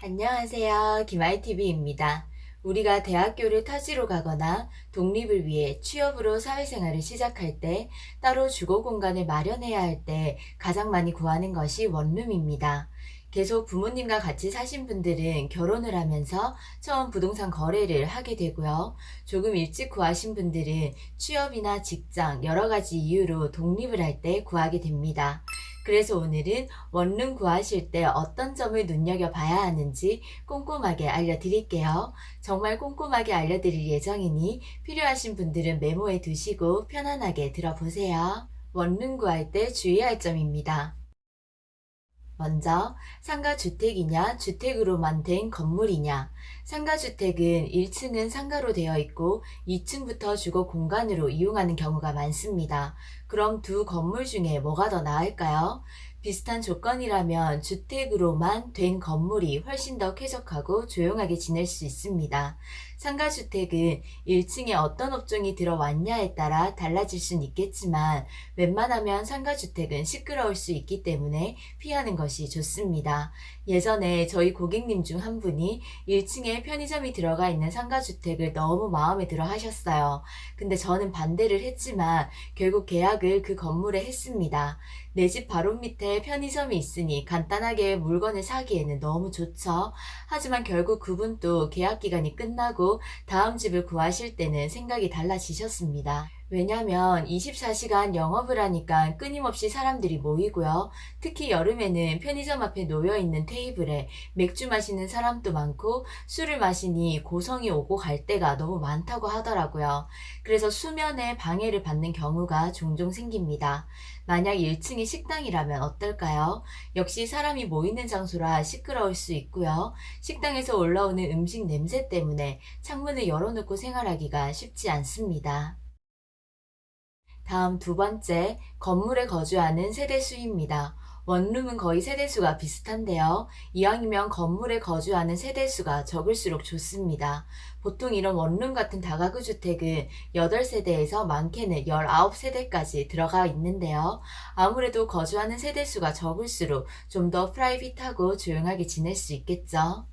안녕하세요. 김아이TV입니다. 우리가 대학교를 타지로 가거나 독립을 위해 취업으로 사회생활을 시작할 때 따로 주거 공간을 마련해야 할 때 가장 많이 구하는 것이 원룸입니다. 계속 부모님과 같이 사신 분들은 결혼을 하면서 처음 부동산 거래를 하게 되고요. 조금 일찍 구하신 분들은 취업이나 직장 여러 가지 이유로 독립을 할 때 구하게 됩니다. 그래서 오늘은 원룸 구하실 때 어떤 점을 눈여겨봐야 하는지 꼼꼼하게 알려드릴게요. 정말 꼼꼼하게 알려드릴 예정이니 필요하신 분들은 메모해 두시고 편안하게 들어보세요. 원룸 구할 때 주의할 점입니다. 먼저 상가주택이냐 주택으로만 된 건물이냐 상가주택은 1층은 상가로 되어 있고 2층부터 주거 공간으로 이용하는 경우가 많습니다. 그럼 두 건물 중에 뭐가 더 나을까요? 비슷한 조건이라면 주택으로만 된 건물이 훨씬 더 쾌적하고 조용하게 지낼 수 있습니다. 상가주택은 1층에 어떤 업종이 들어왔냐에 따라 달라질 수는 있겠지만 웬만하면 상가주택은 시끄러울 수 있기 때문에 피하는 것이 좋습니다. 예전에 저희 고객님 중 한 분이 1층에 편의점이 들어가 있는 상가주택을 너무 마음에 들어 하셨어요. 근데 저는 반대를 했지만 결국 계약을 그 건물에 했습니다. 내 집 바로 밑에 편의점이 있으니 간단하게 물건을 사기에는 너무 좋죠. 하지만 결국 그분도 계약 기간이 끝나고 다음 집을 구하실 때는 생각이 달라지셨습니다. 왜냐면 24시간 영업을 하니까 끊임없이 사람들이 모이고요. 특히 여름에는 편의점 앞에 놓여있는 테이블에 맥주 마시는 사람도 많고 술을 마시니 고성이 오고 갈 때가 너무 많다고 하더라고요. 그래서 수면에 방해를 받는 경우가 종종 생깁니다. 만약 1층이 식당이라면 어떨까요? 역시 사람이 모이는 장소라 시끄러울 수 있고요. 식당에서 올라오는 음식 냄새 때문에 창문을 열어놓고 생활하기가 쉽지 않습니다. 다음 두 번째, 건물에 거주하는 세대수입니다. 원룸은 거의 세대수가 비슷한데요. 이왕이면 건물에 거주하는 세대수가 적을수록 좋습니다. 보통 이런 원룸 같은 다가구 주택은 8세대에서 많게는 19세대까지 들어가 있는데요. 아무래도 거주하는 세대수가 적을수록 좀 더 프라이빗하고 조용하게 지낼 수 있겠죠.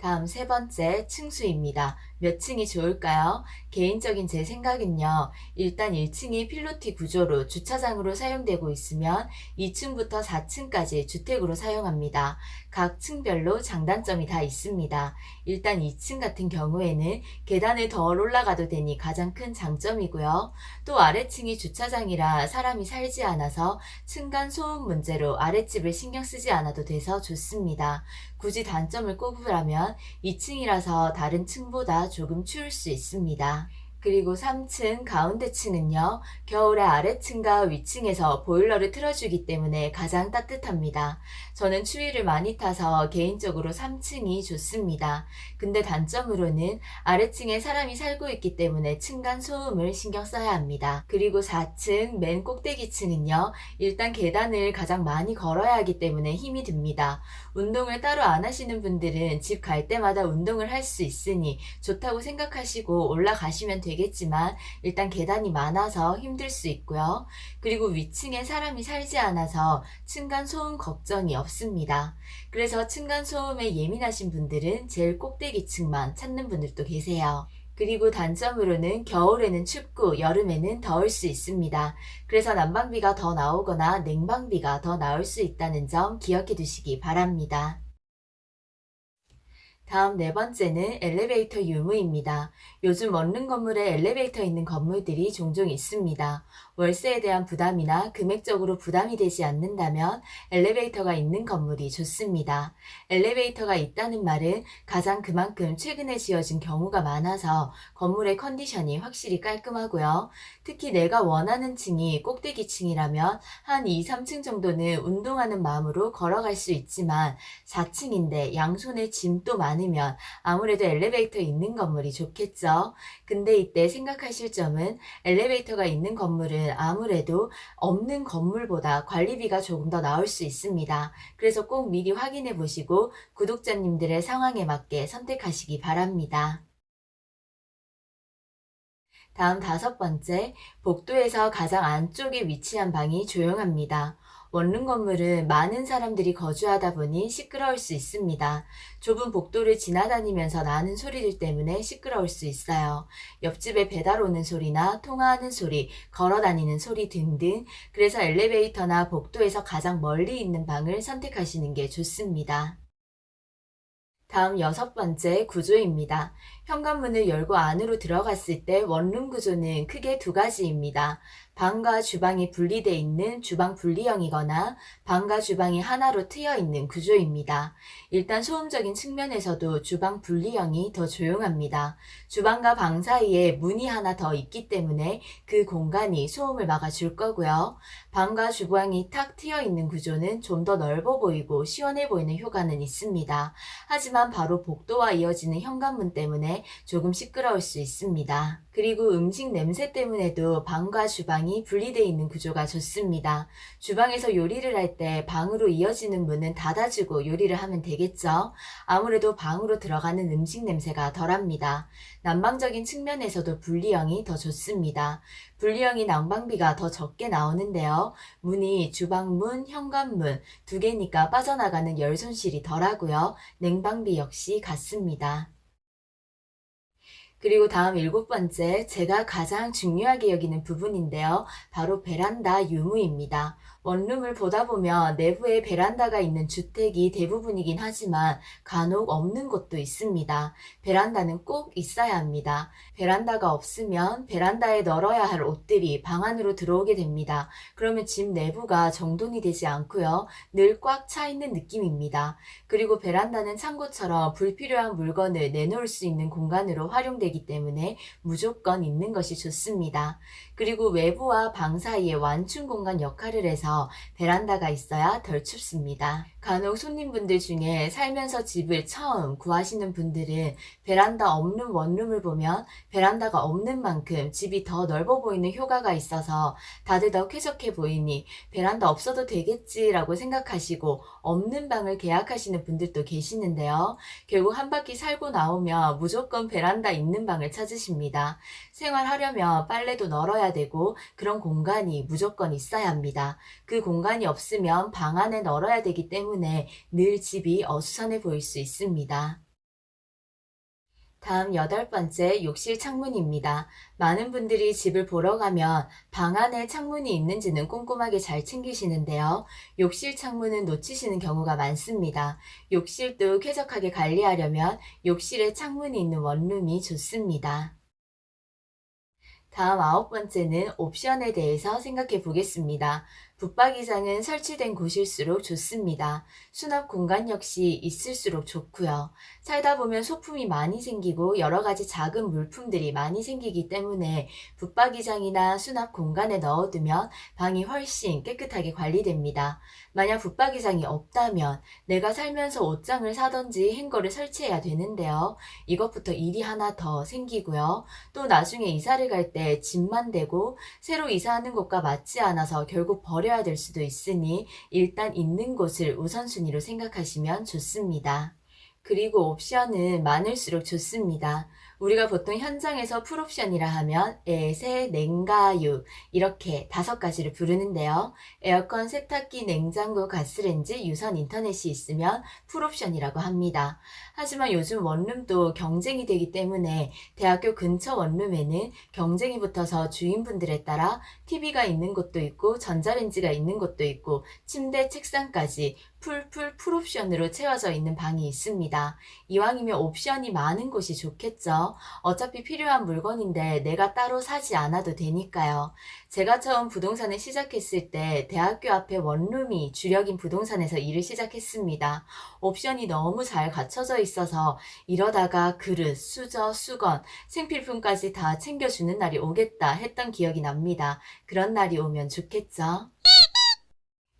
다음 세 번째 층수입니다. 몇 층이 좋을까요? 개인적인 제 생각은요. 일단 1층이 필로티 구조로 주차장으로 사용되고 있으면 2층부터 4층까지 주택으로 사용합니다. 각 층별로 장단점이 다 있습니다. 일단 2층 같은 경우에는 계단을 더 올라가도 되니 가장 큰 장점이고요. 또 아래층이 주차장이라 사람이 살지 않아서 층간 소음 문제로 아랫집을 신경 쓰지 않아도 돼서 좋습니다. 굳이 단점을 꼽으라면 2층이라서 다른 층보다 조금 추울 수 있습니다. 그리고 3층 가운데 층은요, 겨울에 아래층과 위층에서 보일러를 틀어주기 때문에 가장 따뜻합니다. 저는 추위를 많이 타서 개인적으로 3층이 좋습니다. 근데 단점으로는 아래층에 사람이 살고 있기 때문에 층간 소음을 신경 써야 합니다. 그리고 4층 맨 꼭대기 층은요, 일단 계단을 가장 많이 걸어야 하기 때문에 힘이 듭니다. 운동을 따로 안 하시는 분들은 집 갈 때마다 운동을 할 수 있으니 좋다고 생각하시고 올라가시면 되겠지만 일단 계단이 많아서 힘들 수 있고요. 그리고 위층에 사람이 살지 않아서 층간 소음 걱정이 없습니다. 그래서 층간 소음에 예민하신 분들은 제일 꼭대기층만 찾는 분들도 계세요. 그리고 단점으로는 겨울에는 춥고 여름에는 더울 수 있습니다. 그래서 난방비가 더 나오거나 냉방비가 더 나올 수 있다는 점 기억해 두시기 바랍니다. 다음 네 번째는 엘리베이터 유무입니다. 요즘 원룸 건물에 엘리베이터 있는 건물들이 종종 있습니다. 월세에 대한 부담이나 금액적으로 부담이 되지 않는다면 엘리베이터가 있는 건물이 좋습니다. 엘리베이터가 있다는 말은 가장 그만큼 최근에 지어진 경우가 많아서 건물의 컨디션이 확실히 깔끔하고요. 특히 내가 원하는 층이 꼭대기 층이라면 한 2, 3층 정도는 운동하는 마음으로 걸어갈 수 있지만 4층인데 양손에 짐도 많 으면 아무래도 엘리베이터 있는 건물이 좋겠죠. 근데 이때 생각하실 점은 엘리베이터가 있는 건물은 아무래도 없는 건물보다 관리비가 조금 더 나올 수 있습니다. 그래서 꼭 미리 확인해 보시고 구독자님들의 상황에 맞게 선택하시기 바랍니다. 다음 다섯 번째, 복도에서 가장 안쪽에 위치한 방이 조용합니다. 원룸 건물은 많은 사람들이 거주하다 보니 시끄러울 수 있습니다. 좁은 복도를 지나다니면서 나는 소리들 때문에 시끄러울 수 있어요. 옆집에 배달 오는 소리나 통화하는 소리, 걸어 다니는 소리 등등. 그래서 엘리베이터나 복도에서 가장 멀리 있는 방을 선택하시는 게 좋습니다. 다음 여섯 번째 구조입니다. 현관문을 열고 안으로 들어갔을 때 원룸 구조는 크게 두 가지입니다. 방과 주방이 분리되어 있는 주방 분리형이거나 방과 주방이 하나로 트여 있는 구조입니다. 일단 소음적인 측면에서도 주방 분리형이 더 조용합니다. 주방과 방 사이에 문이 하나 더 있기 때문에 그 공간이 소음을 막아줄 거고요. 방과 주방이 탁 트여 있는 구조는 좀 더 넓어 보이고 시원해 보이는 효과는 있습니다. 하지만 바로 복도와 이어지는 현관문 때문에 조금 시끄러울 수 있습니다. 그리고 음식 냄새 때문에도 방과 주방이 분리되어 있는 구조가 좋습니다. 주방에서 요리를 할 때 방으로 이어지는 문은 닫아주고 요리를 하면 되겠죠? 아무래도 방으로 들어가는 음식 냄새가 덜합니다. 난방적인 측면에서도 분리형이 더 좋습니다. 분리형이 난방비가 더 적게 나오는데요. 문이 주방문, 현관문 두 개니까 빠져나가는 열 손실이 덜하고요. 냉방비 역시 같습니다. 그리고 다음 일곱 번째, 제가 가장 중요하게 여기는 부분인데요. 바로 베란다 유무입니다. 원룸을 보다 보면 내부에 베란다가 있는 주택이 대부분이긴 하지만 간혹 없는 곳도 있습니다. 베란다는 꼭 있어야 합니다. 베란다가 없으면 베란다에 널어야 할 옷들이 방 안으로 들어오게 됩니다. 그러면 집 내부가 정돈이 되지 않고요. 늘 꽉 차 있는 느낌입니다. 그리고 베란다는 창고처럼 불필요한 물건을 내놓을 수 있는 공간으로 활용되기 때문에 무조건 있는 것이 좋습니다. 그리고 외부와 방 사이에 완충 공간 역할을 해서 베란다가 있어야 덜 춥습니다. 간혹 손님분들 중에 살면서 집을 처음 구하시는 분들은 베란다 없는 원룸을 보면 베란다가 없는 만큼 집이 더 넓어 보이는 효과가 있어서 다들 더 쾌적해 보이니 베란다 없어도 되겠지라고 생각하시고 없는 방을 계약하시는 분들도 계시는데요. 결국 한 바퀴 살고 나오면 무조건 베란다 있는 방을 찾으십니다. 생활하려면 빨래도 널어야 되고 그런 공간이 무조건 있어야 합니다. 그 공간이 없으면 방 안에 널어야 되기 때문에 늘 집이 어수선해 보일 수 있습니다. 다음 여덟 번째 욕실 창문입니다. 많은 분들이 집을 보러 가면 방 안에 창문이 있는지는 꼼꼼하게 잘 챙기시는데요. 욕실 창문은 놓치시는 경우가 많습니다. 욕실도 쾌적하게 관리하려면 욕실에 창문이 있는 원룸이 좋습니다. 다음 아홉 번째는 옵션에 대해서 생각해 보겠습니다. 붙박이장은 설치된 곳일수록 좋습니다. 수납 공간 역시 있을수록 좋고요. 살다 보면 소품이 많이 생기고 여러 가지 작은 물품들이 많이 생기기 때문에 붙박이장이나 수납 공간에 넣어두면 방이 훨씬 깨끗하게 관리됩니다. 만약 붙박이장이 없다면 내가 살면서 옷장을 사던지 행거를 설치해야 되는데요. 이것부터 일이 하나 더 생기고요. 또 나중에 이사를 갈때 짐만 되고 새로 이사하는 곳과 맞지 않아서 결국 버려 야 될 수도 있으니 일단 있는 곳을 우선순위로 생각하시면 좋습니다. 그리고 옵션은 많을수록 좋습니다. 우리가 보통 현장에서 풀옵션이라 하면 에 세, 냉가유 이렇게 다섯 가지를 부르는데요. 에어컨, 세탁기, 냉장고, 가스렌지, 유선 인터넷이 있으면 풀옵션이라고 합니다. 하지만 요즘 원룸도 경쟁이 되기 때문에 대학교 근처 원룸에는 경쟁이 붙어서 주인분들에 따라 TV가 있는 곳도 있고 전자레인지가 있는 곳도 있고 침대, 책상까지 풀풀 풀 옵션으로 채워져 있는 방이 있습니다. 이왕이면 옵션이 많은 곳이 좋겠죠. 어차피 필요한 물건인데 내가 따로 사지 않아도 되니까요. 제가 처음 부동산을 시작했을 때 대학교 앞에 원룸이 주력인 부동산에서 일을 시작했습니다. 옵션이 너무 잘 갖춰져 있어서 이러다가 그릇, 수저, 수건, 생필품까지 다 챙겨주는 날이 오겠다 했던 기억이 납니다. 그런 날이 오면 좋겠죠.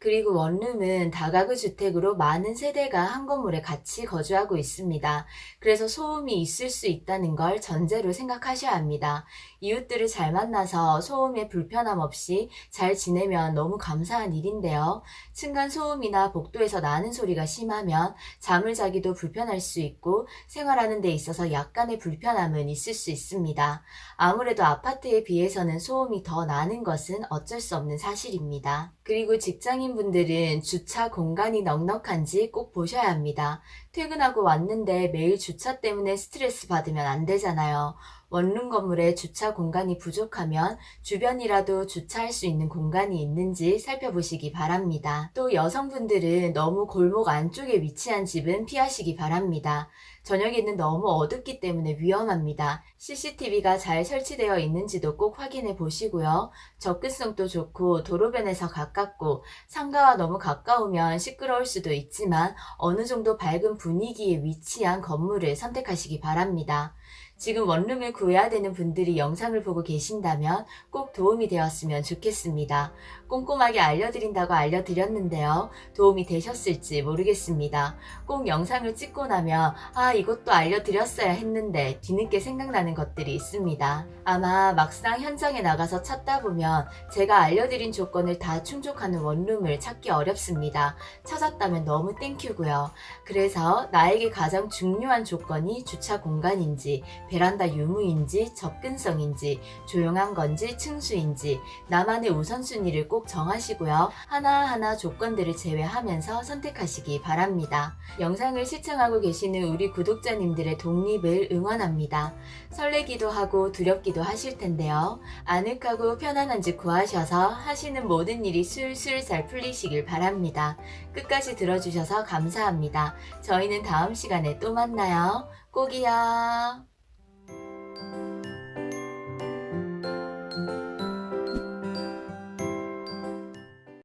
그리고 원룸은 다가구 주택으로 많은 세대가 한 건물에 같이 거주하고 있습니다. 그래서 소음이 있을 수 있다는 걸 전제로 생각하셔야 합니다. 이웃들을 잘 만나서 소음에 불편함 없이 잘 지내면 너무 감사한 일인데요. 층간 소음이나 복도에서 나는 소리가 심하면 잠을 자기도 불편할 수 있고 생활하는 데 있어서 약간의 불편함은 있을 수 있습니다. 아무래도 아파트에 비해서는 소음이 더 나는 것은 어쩔 수 없는 사실입니다. 그리고 직장인 분들은 주차 공간이 넉넉한지 꼭 보셔야 합니다. 퇴근하고 왔는데 매일 주차 때문에 스트레스 받으면 안 되잖아요. 원룸 건물에 주차 공간이 부족하면 주변이라도 주차할 수 있는 공간이 있는지 살펴보시기 바랍니다. 또 여성분들은 너무 골목 안쪽에 위치한 집은 피하시기 바랍니다. 저녁에는 너무 어둡기 때문에 위험합니다. CCTV가 잘 설치되어 있는지도 꼭 확인해 보시고요. 접근성도 좋고 도로변에서 가깝고 상가와 너무 가까우면 시끄러울 수도 있지만 어느 정도 밝은 분위기에 위치한 건물을 선택하시기 바랍니다. 지금 원룸을 구해야 되는 분들이 영상을 보고 계신다면 꼭 도움이 되었으면 좋겠습니다. 꼼꼼하게 알려드린다고 알려드렸는데요. 도움이 되셨을지 모르겠습니다. 꼭 영상을 찍고 나면 아 이것도 알려드렸어야 했는데 뒤늦게 생각나는 것들이 있습니다. 아마 막상 현장에 나가서 찾다 보면 제가 알려드린 조건을 다 충족하는 원룸을 찾기 어렵습니다. 찾았다면 너무 땡큐고요. 그래서 나에게 가장 중요한 조건이 주차 공간인지 베란다 유무인지 접근성인지 조용한 건지 층수인지 나만의 우선순위를 꼭 정하시고요. 하나하나 조건들을 제외하면서 선택하시기 바랍니다. 영상을 시청하고 계시는 우리 구독자님들의 독립을 응원합니다. 설레기도 하고 두렵기도 하실 텐데요. 아늑하고 편안한 집 구하셔서 하시는 모든 일이 술술 잘 풀리시길 바랍니다. 끝까지 들어주셔서 감사합니다. 저희는 다음 시간에 또 만나요. 꼭이요. thank you